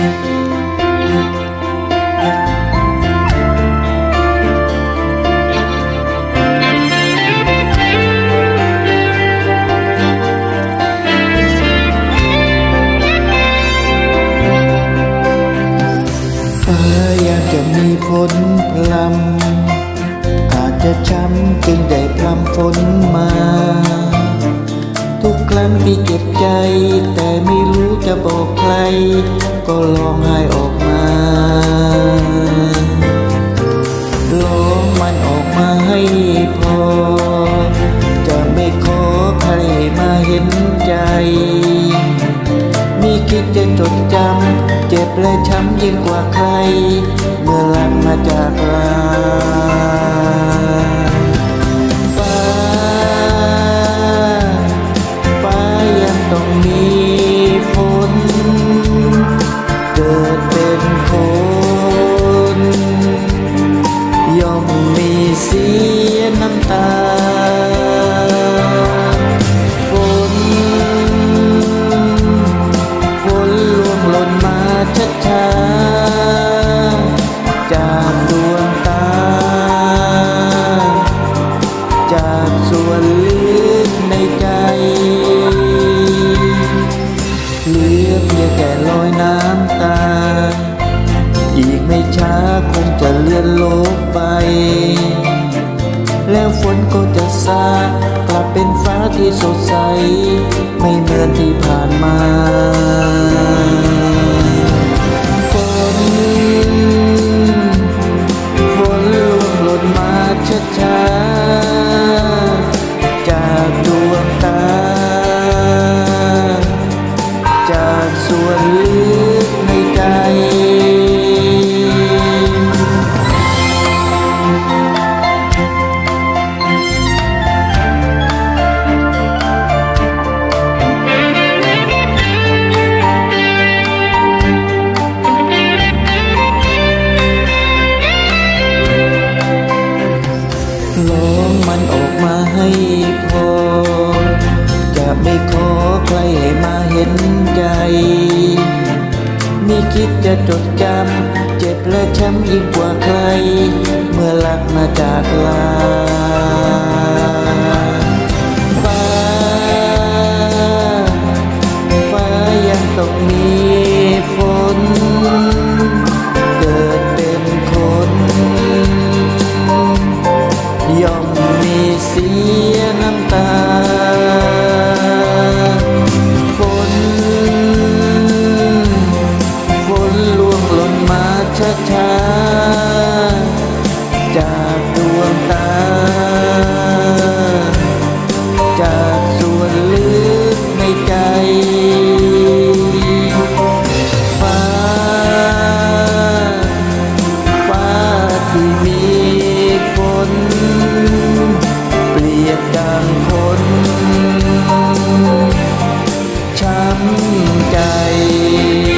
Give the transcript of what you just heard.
อากจะมีฝนพลำอาจจะช้ำจึงได้พลำฝนมา ทุกครั้งที่เก็บใจ แต่ไม่รู้จะบอกใคร ก็ร้องไห้ออกมาร้องมันออกมาให้พอ จะไม่ขอใครมาเห็นใจ มีคิดจะจดจำเจ็บและช้ำยิ่งกว่าใคร เมื่อหลังมาจากลา ยัง อเพียงแค่ลอยน้ำตา อีกไม่ช้าคงจะเลือนลบไป แล้วฝนก็จะซากลับเป็นฟ้าที่สดใส ไม่เหมือนที่ผ่านมา ไม่ขอใครให้มาเห็นใจไม่คิดจะจดจำ เจ็บและช้ำยิ่งกว่าใคร เมื่อลักมาจากลาฟ้า ฟ้ายังตกมีฝน เกิดเป็นคนยอมมีเสียน้ำตา ใจ